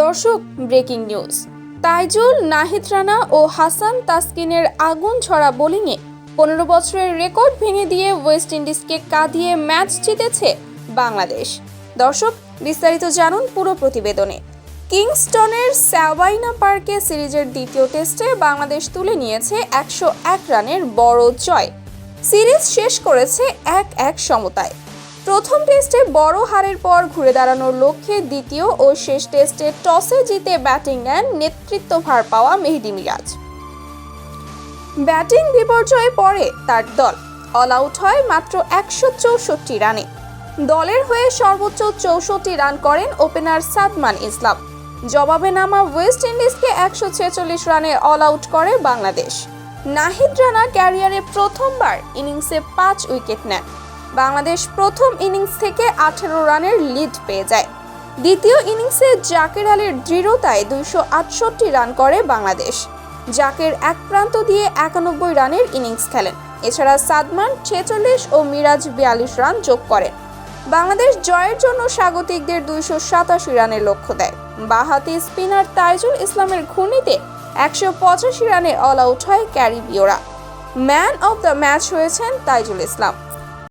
দর্শক, breaking news. Taijul, Nahid Rana ও হাসান তাসকিনের আগুন ছড়া বোলিংয়ে পনেরো বছরের রেকর্ড ভেঙে দিয়ে ওয়েস্ট ইন্ডিজকে কাঁদিয়ে ম্যাচ জিতেছে বাংলাদেশ। দর্শক, বিস্তারিত জানুন পুরো প্রতিবেদনে। কিংস্টনের স্যাভাইনা পার্কে সিরিজের দ্বিতীয় টেস্টে বাংলাদেশ তুলে নিয়েছে একশো এক রানের বড় জয়। সিরিজ শেষ করেছে এক এক সমতায়। প্রথম টেস্টে বড় হারের পর ঘুরে দাঁড়ানোর লক্ষ্যে দ্বিতীয় ও শেষ টেস্টে টসে জিতে ব্যাটিং নেন নেতৃত্বভার পাওয়া মেহেদি মিরাজ। ব্যাটিং বিপর্যয়ে পড়ে তার দল। অল আউট হয় মাত্র একশো চৌষট্টি রানে। দলের হয়ে সর্বোচ্চ চৌষট্টি রান করেন ওপেনার সাদমান ইসলাম। জবাবে নামা ওয়েস্ট ইন্ডিজকে একশো ছেচল্লিশ রানে অল আউট করে বাংলাদেশ। নাহিদ রানা ক্যারিয়ারে প্রথমবার ইনিংসে পাঁচ উইকেট নেন। বাংলাদেশ প্রথম ইনিংস থেকে আঠেরো রানের লিড পেয়ে যায়। দ্বিতীয় ইনিংসে জাকের আলীর দৃঢ়তায় দুইশো আটষট্টি রান করে বাংলাদেশ। জাকের এক প্রান্ত দিয়ে একানব্বই রানের ইনিংস খেলেন। এছাড়া সাদমান, ছেচল্লিশ ও মিরাজ বিয়াল্লিশ রান যোগ করেন। বাংলাদেশ জয়ের জন্য স্বাগতিকদের দুইশো সাতাশি রানের লক্ষ্য দেয়। বাহাতি স্পিনার তাইজুল ইসলামের ঘূর্ণিতে একশো পঁচাশি রানে অল আউট হয় ক্যারিবীয়রা। ম্যান অব দ্য ম্যাচ হয়েছেন তাইজুল ইসলাম।